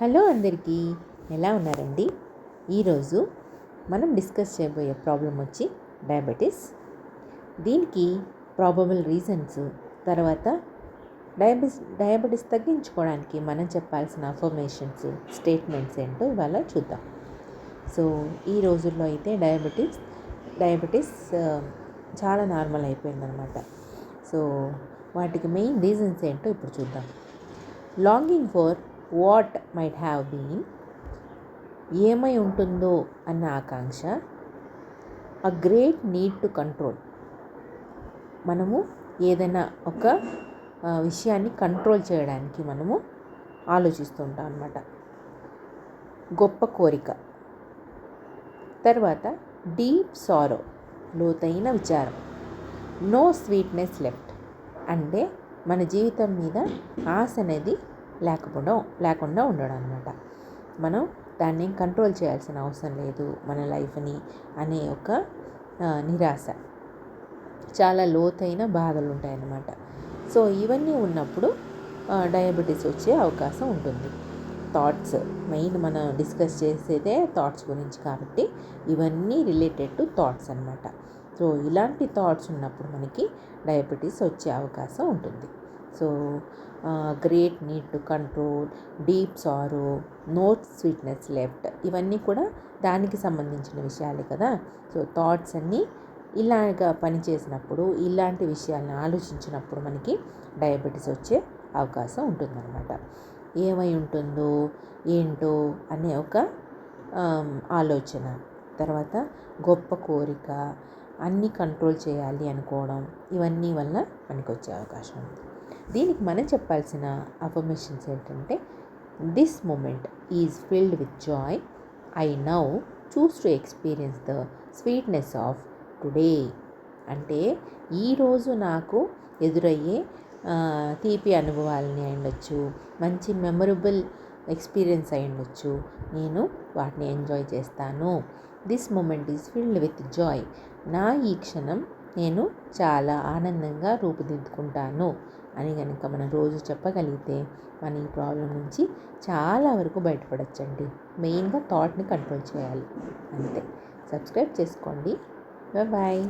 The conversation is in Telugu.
హలో అందరికీ ఎలా ఉన్నారండి? ఈరోజు మనం డిస్కస్ చేయబోయే ప్రాబ్లం వచ్చి డయాబెటీస్. దీనికి ప్రాబబుల్ రీజన్స్ తర్వాత డయాబెటీస్ డయాబెటీస్ తగ్గించుకోవడానికి మనం చెప్పాల్సిన అఫర్మేషన్స్ స్టేట్మెంట్స్ ఏంటో ఇవాళ చూద్దాం. సో ఈ రోజుల్లో అయితే డయాబెటీస్ డయాబెటీస్ చాలా నార్మల్ అయిపోయిందనమాట సో వాటికి మెయిన్ రీజన్స్ ఏంటో ఇప్పుడు చూద్దాం. Longing for what might have been ఏమై ఉంటుందో అన్న ఆకాంక్ష a great need to control. మనము ఏదైనా ఒక విషయాన్ని కంట్రోల్ చేయడానికి మనము ఆలోచిస్తుంటాం అన్నమాట. గొప్ప కోరిక. తర్వాత డీప్ సారో లోతైన విచారం. No sweetness left. అంటే మన జీవితం మీద ఆశ అనేది లేకపోవడం లేకుండా ఉండడం అనమాట మనం దాన్ని కంట్రోల్ చేయాల్సిన అవసరం లేదు మన లైఫ్ని అనే ఒక నిరాశ. చాలా లోతైన బాధలు ఉంటాయన్నమాట. సో ఇవన్నీ ఉన్నప్పుడు డయాబెటీస్ వచ్చే అవకాశం ఉంటుంది. థాట్స్ మెయిన్ మనం డిస్కస్ చేసేదే థాట్స్ గురించి కాబట్టి ఇవన్నీ రిలేటెడ్ టు థాట్స్ అనమాట సో ఇలాంటి థాట్స్ ఉన్నప్పుడు మనకి డయాబెటీస్ వచ్చే అవకాశం ఉంటుంది. So great need to control deep sorrow no sweetness left ఇవన్నీ కూడా దానికి సంబంధించిన విషయాలే కదా. సో థాట్స్ అన్నీ ఇలాగా పనిచేసినప్పుడు ఇలాంటి విషయాలను ఆలోచించినప్పుడు మనకి డయాబెటీస్ వచ్చే అవకాశం ఉంటుందన్నమాట. ఏమై ఉంటుందో ఏంటో అనే ఒక ఆలోచన. తర్వాత గొప్ప కోరిక అన్నీ కంట్రోల్ చేయాలి అనుకోవడం ఇవన్నీ వల్ల మనకి వచ్చే అవకాశం ఉంది. దీనికి మనం చెప్పాల్సిన అఫర్మేషన్స్ ఏంటంటే this moment is filled with joy I now choose to experience the sweetness of today అంటే ఈరోజు నాకు ఎదురయ్యే తీపి అనుభవాలని అయ్యుండొచ్చు మంచి మెమొరబుల్ ఎక్స్పీరియన్స్ అయ్యుండొచ్చు నేను వాటిని ఎంజాయ్ చేస్తాను. This moment is filled with joy నా ఈ క్షణం నేను చాలా ఆనందంగా రూపుదిద్దుకుంటాను. అని కనుక మనం రోజు చెప్పగలిగితే మన ఈ ప్రాబ్లం నుంచి చాలా వరకు బయటపడచ్చండి. మెయిన్గా థాట్ని కంట్రోల్ చేయాలి. అంతే. సబ్స్క్రైబ్ చేసుకోండి. బాయ్.